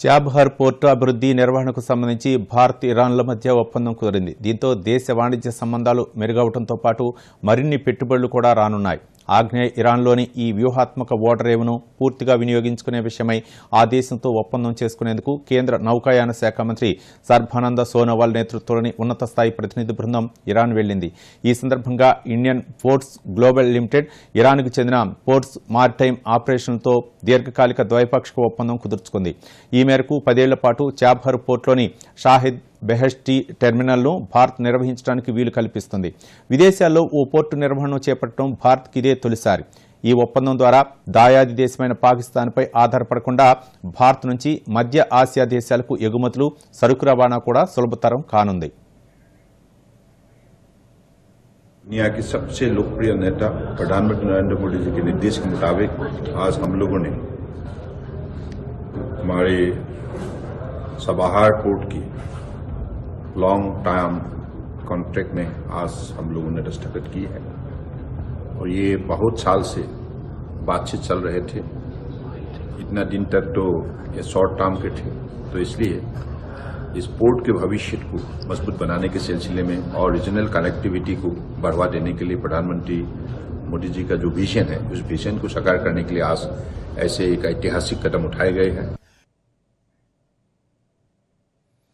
చాబ్హర్ port అభివృద్ధి నిర్వహణకు సంబంధించి భారత్ ఇరాన్ల మధ్య ఒప్పందం కుదిరింది. దీంతో దేశ వాణిజ్య సంబంధాలు మెరుగవడంతో పాటు మరిన్ని పెట్టుబడులు కూడా రానున్నాయి. ఆగ్నేయ ఇరాన్లోని ఈ వ్యూహాత్మక ఓడరేవును పూర్తిగా వినియోగించుకునే విషయమై ఆ దేశంతో ఒప్పందం చేసుకునేందుకు కేంద్ర నౌకాయాన శాఖ మంత్రి సర్బానంద సోనోవాల్ నేతృత్వంలోని ఉన్నత స్థాయి ప్రతినిధి బృందం ఇరాన్ వెళ్ళింది ఈ సందర్భంగా ఇండియన్ పోర్ట్స్ గ్లోబల్ లిమిటెడ్ ఇరాన్కు చెందిన పోర్ట్స్ మారిటైమ్ ఆపరేషన్తో దీర్ఘకాలిక ద్వైపాక్షిక ఒప్పందం కుదుర్చుకుంది. ఈ మేరకు పదేళ్ళ పాటు చాబ్హర్ పోర్ట్లోని షాహిద్ బెహెస్టీ టెర్మినల్ను భారత్ నిర్వహించడానికి వీలు కల్పిస్తుంది. విదేశాల్లో ఓ పోర్టు నిర్వహణ చేపట్టడం భారత్కి ఇదే తొలిసారి. ఈ ఒప్పందం ద్వారా దాయాది దేశమైన పాకిస్తాన్పై ఆధారపడకుండా భారత్ నుంచి మధ్య ఆసియా దేశాలకు ఎగుమతులు సరుకు రవాణా కూడా సులభతరం కానుంది दुनिया के सबसे लोकप्रिय नेता प्रधानमंत्री नरेंद्र मोदी जी के निर्देश के मुताबिक आज हम लोगों ने हमारे सबाहार पोर्ट की लॉन्ग टाइम कॉन्ट्रैक्ट में आज हम लोगों ने दस्तखत की है और ये बहुत साल से बातचीत चल रहे थे। इतना दिन तक तो ये शॉर्ट टर्म के थे। तो इसलिए इस पोर्ट के भविष्य को मज़बूत बनाने के सिलसिले में और रीजनल कनेक्टिविटी को बढ़ावा देने के लिए प्रधानमंत्री मोदी जी का जो विजन है, उस विजन को साकार करने के लिए आज ऐसे एक ऐतिहासिक कदम उठाए गए हैं।